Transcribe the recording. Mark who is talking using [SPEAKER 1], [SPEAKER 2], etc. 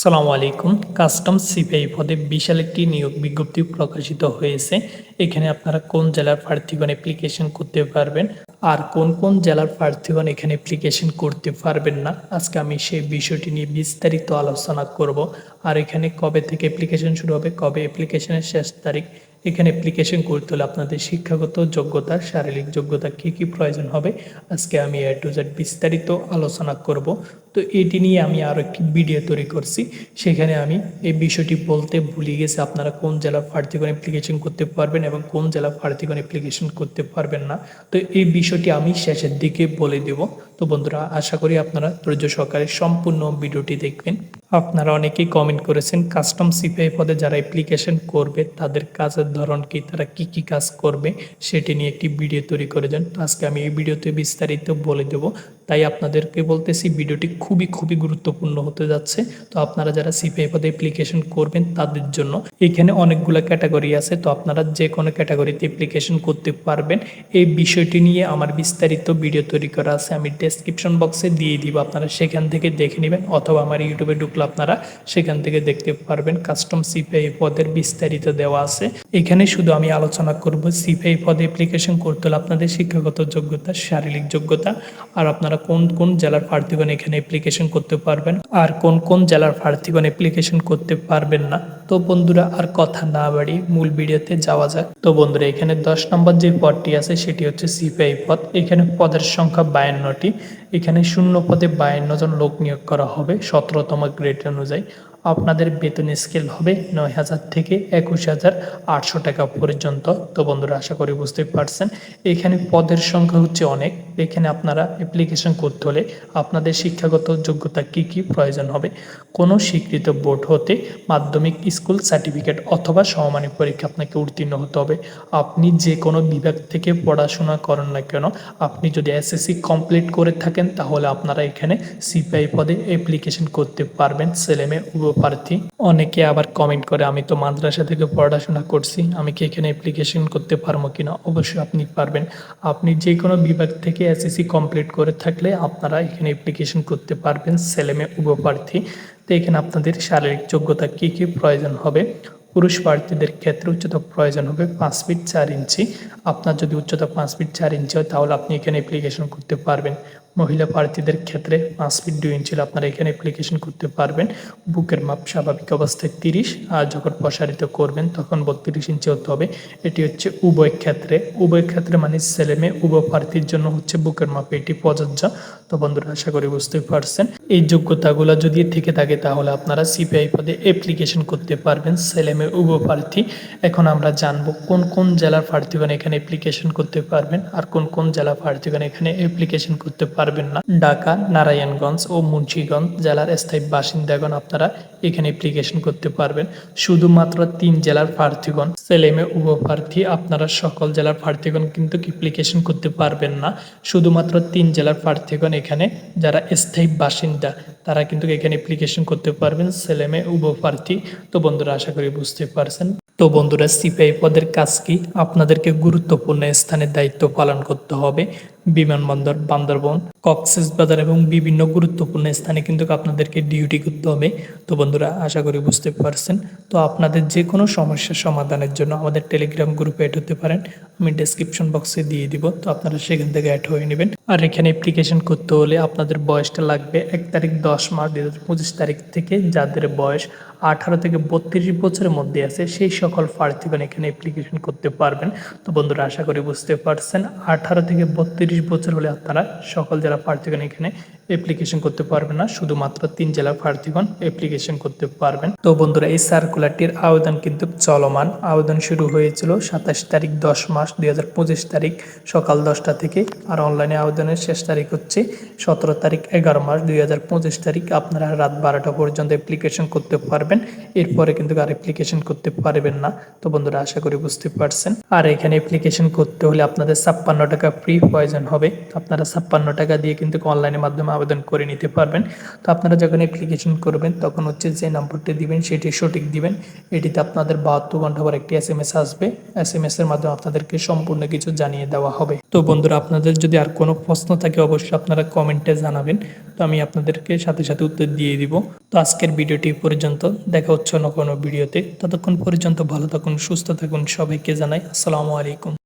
[SPEAKER 1] আসসালামু আলাইকুম। Custom CPI পদে বিশাল একটি নিয়োগ বিজ্ঞপ্তি প্রকাশিত হয়েছে। এখানে আপনারা কোন জেলার প্রার্থীগণ অ্যাপ্লিকেশন করতে পারবেন আর কোন কোন জেলার প্রার্থীগণ এখানে অ্যাপ্লিকেশন করতে পারবেন না, আজকে আমি সেই বিষয়টি নিয়ে বিস্তারিত আলোচনা করব। আর এখানে কবে থেকে অ্যাপ্লিকেশন শুরু হবে, কবে অ্যাপ্লিকেশনের শেষ তারিখ এখানে অ্যাপ্লিকেশন করতে হলে আপনাদের শিক্ষাগত যোগ্যতা, শারীরিক যোগ্যতা কী কী প্রয়োজন হবে? আজকে আমি এ টু জেড বিস্তারিত আলোচনা করব। তো এটি নিয়ে আমি আরও একটি ভিডিও তৈরি করছি। সেখানে আমি এই বিষয়টি বলতে ভুলে গেছি, আপনারা কোন জেলা প্রার্থীগণ অ্যাপ্লিকেশন করতে পারবেন এবং কোন জেলা প্রার্থীগণ অ্যাপ্লিকেশন করতে পারবেন না। তো এই বিষয়টি আমি শেষের দিকে বলে দেব। তো বন্ধুরা, আশা করি আপনারা ধৈর্য সহকারে সম্পূর্ণ ভিডিওটি দেখবেন। আপনারা অনেকেই কমেন্ট করেছেন কাস্টম সিপিআই পদে যারা অ্যাপ্লিকেশন করবে, তাদের কাজের ধরন কি, তারা কি কি কাজ করবে, সেটি নিয়ে একটি ভিডিও তৈরি করে তো আজকে আমি এই ভিডিওতে বিস্তারিত বলে দেব। তাই আপনাদেরকে বলতেছি, ভিডিওটি খুবই খুবই গুরুত্বপূর্ণ হতে যাচ্ছে। তো আপনারা যারা সিপিআই পদে অ্যাপ্লিকেশন করবেন, তাদের জন্য এখানে অনেকগুলো ক্যাটাগরি আছে। তো আপনারা যে কোনো ক্যাটাগরিতে অ্যাপ্লিকেশন করতে পারবেন। এই বিষয়টি নিয়ে আমার বিস্তারিত ভিডিও তৈরি করা আছে। আমি ডেসক্রিপশন বক্সে দিয়ে দিব। আপনারা সেখান থেকে দেখে নেবেন, অথবা আমার ইউটিউবে ঢুকলে আপনারা সেখান থেকে দেখতে পারবেন। কাস্টম সিপিআই পদের বিস্তারিত দেওয়া আছে। এখানে শুধু আমি আলোচনা করব সিপিআই পদে অ্যাপ্লিকেশন করতে হলে আপনাদের শিক্ষাগত যোগ্যতা, শারীরিক যোগ্যতা, আর আপনারা কোন কোন জেলার প্রার্থীগণ এখানে অ্যাপ্লিকেশন করতে পারবেন আর কোন কোন জেলার প্রার্থীগণ অ্যাপ্লিকেশন করতে পারবেন না? তো বন্ধুরা, আর কথা না বাড়ি মূল ভিডিওতে যাওয়া যাক। তো বন্ধুরা, এখানে দশ নম্বর যে পদটি আছে, সেটি হচ্ছে সিপিআই পদ। এখানে পদের সংখ্যা বায়ান্নটি। এখানে শূন্য পদে বায়ান্ন জন লোক নিয়োগ করা হবে, সতেরোতম গ্রেড অনুযায়ী। আপনাদের বেতন স্কেল হবে নয় হাজার থেকে একুশ হাজার আটশো টাকা পর্যন্ত। তো বন্ধুরা, আশা করি বুঝতে পারছেন। এখানে পদের সংখ্যা হচ্ছে অনেক। এখানে আপনারা অ্যাপ্লিকেশন করতে হলে আপনাদের শিক্ষাগত যোগ্যতা কি কি প্রয়োজন হবে? কোনো স্বীকৃত বোর্ড হতে মাধ্যমিক স্কুল সার্টিফিকেট অথবা সমমানিক পরীক্ষা আপনাকে উত্তীর্ণ হতে হবে। আপনি যে কোনো বিভাগ থেকে পড়াশোনা করেন না কেন, আপনি যদি এসএসসি কমপ্লিট করে থাকেন, তাহলে আপনারা এখানে সিপিআই পদে অ্যাপ্লিকেশন করতে পারবেন। ছেলেমেয়ে প্রার্থী অনেকে আবার কমেন্ট করে, আমি তো মাদ্রাসা থেকে পড়াশোনা করছি, আমি কি এখানে অ্যাপ্লিকেশন করতে পারব কিনা? অবশ্যই আপনি পারবেন। আপনি যে কোনো বিভাগ থেকে এসএসসি কমপ্লিট করে থাকলে আপনারা এখানে অ্যাপ্লিকেশন করতে পারবেন, ছেলেমেয়ে উভয় প্রার্থী তো এখানে আপনাদের শারীরিক যোগ্যতা কি কি প্রয়োজন হবে? পুরুষ প্রার্থীদের ক্ষেত্রে উচ্চতা প্রয়োজন হবে পাঁচ ফিট চার ইঞ্চি। আপনার যদি উচ্চতা পাঁচ ফিট চার ইঞ্চি হয়, তাহলে আপনি এখানে অ্যাপ্লিকেশন করতে পারবেন। মহিলা প্রার্থীদের ক্ষেত্রে পাঁচ ফিট দুই ইঞ্চি আপনারা এখানে অ্যাপ্লিকেশন করতে পারবেন। বুকের মাপ স্বাভাবিক অবস্থায় তিরিশ, আর যখন প্রসারিত করবেন তখন বত্রিশ ইঞ্চি হতে হবে। এটি হচ্ছে উভয় ক্ষেত্রে। উভয় ক্ষেত্রে মানে ছেলে মেয়ে, উভয় প্রার্থীর জন্য হচ্ছে বুকের মাপ এটি প্রযোজ্য। তো বন্ধুরা, আশা করি বুঝতে পারছেন। এই যোগ্যতাগুলো যদি থেকে থাকে তাহলে আপনারা সিপিআই পদে অ্যাপ্লিকেশন করতে পারবেন, ছেলে মেয়ে, উভয় প্রার্থী। এখন আমরা জানব কোন কোন জেলার প্রার্থীগণ এখানে অ্যাপ্লিকেশন করতে পারবেন, আর কোন কোন জেলা প্রার্থীগণ এখানে অ্যাপ্লিকেশন করতে পারবেন। না। ঢাকা, নারায়ণগঞ্জ ও মুন্সীগঞ্জ জেলার স্থায়ী বাসিন্দাগণ আপনারা এখানে অ্যাপ্লিকেশন করতে পারবেন। শুধুমাত্র তিন জেলার প্রার্থীগণ ছেলেমে উভয় প্রার্থী আপনারা সকল জেলার প্রার্থীগণ কিন্তু অ্যাপ্লিকেশন করতে পারবেন না। শুধুমাত্র তিন জেলার প্রার্থীগণ এখানে যারা স্থায়ী বাসিন্দা, তারা কিন্তু এখানে অ্যাপ্লিকেশন করতে পারবেন। সেলেমে উভয় প্রার্থী। তো বন্ধুরা, আশা করি বুঝতে পারছেন। তো বন্ধুরা, সিপিআই পদের কাজ কি? আপনাদেরকে গুরুত্বপূর্ণ স্থানে দায়িত্ব পালন করতে হবে। বিমানবন্দর, বান্দরবন কক্সেস বাজার এবং বিভিন্ন গুরুত্বপূর্ণ স্থানে কিন্তু আপনাদেরকে ডিউটি করতে হবে। তো বন্ধুরা, আশা করি বুঝতে পারছেন। তো আপনাদের যে কোনো সমস্যার সমাধানের জন্য আমাদের টেলিগ্রাম গ্রুপে অ্যাড হতে পারেন। আমি ডেসক্রিপশন বক্সে দিয়ে দিব। তো আপনারা সেখান থেকে অ্যাড হয়ে নেবেন। আর এখানে অ্যাপ্লিকেশন করতে হলে আপনাদের বয়সটা লাগবে এক তারিখ দশ মার্চ দু হাজার পঁচিশ তারিখ থেকে যাদের বয়স আঠারো থেকে বত্রিশ বছরের মধ্যে আছে, সেই সকল প্রার্থীগণ এখানে অ্যাপ্লিকেশন করতে পারবেন। তো বন্ধুরা, আশা করি বুঝতে পারছেন। আঠারো থেকে বত্রিশ বছর হলে আপনারা সকল জেলা প্রার্থীগণ এখানে অ্যাপ্লিকেশন করতে পারবেন না, শুধুমাত্র তিন জেলার প্রার্থীগণ অ্যাপ্লিকেশন করতে পারবেন। তো বন্ধুরা, এই সার্কুলারটির আবেদন কিন্তু চলমান। আবেদন শুরু হয়েছিল সাতাশ তারিখ দশ মাস দুই হাজার পঁচিশ তারিখ সকাল দশটা থেকে আর অনলাইনে আবেদনের শেষ তারিখ হচ্ছে সতেরো তারিখ এগারো মাস দুই হাজার পঁচিশ তারিখ। আপনারা রাত বারোটা পর্যন্ত অ্যাপ্লিকেশন করতে পারবেন, এরপরে কিন্তু আর অ্যাপ্লিকেশন করতে পারবেন না। তো বন্ধুরা, আশা করি বুঝতে পারছেন। আর এখানে অ্যাপ্লিকেশন করতে হলে আপনাদের ছাপ্পান্ন টাকা ফ্রি প্রয়োজন আবেদন হবে। আপনারা ছাপ্পান্ন টাকা দিয়ে কিন্তু অনলাইনের মাধ্যমে আবেদন করে নিতে পারবেন। তো আপনারা যখন অ্যাপ্লিকেশন করবেন, তখন হচ্ছে যে নম্বরটি দিবেন, সেটি সঠিক দিবেন। এটিতে আপনাদের বাহাত্তর ঘণ্টা পর একটি এস এম এস আসবে। এস এম এস এর মাধ্যমে আপনাদেরকে সম্পূর্ণ কিছু জানিয়ে দেওয়া হবে। তো বন্ধুরা, আপনাদের যদি আর কোনো প্রশ্ন থাকে, অবশ্যই আপনারা কমেন্টে জানাবেন। তো আমি আপনাদেরকে সাথে সাথে উত্তর দিয়ে দিব। তো আজকের ভিডিওটি পর্যন্ত। দেখা হচ্ছে অন্য কোনো ভিডিওতে। ততক্ষণ পর্যন্ত ভালো থাকুন, সুস্থ থাকুন সবাইকে জানাই আসসালামু আলাইকুম।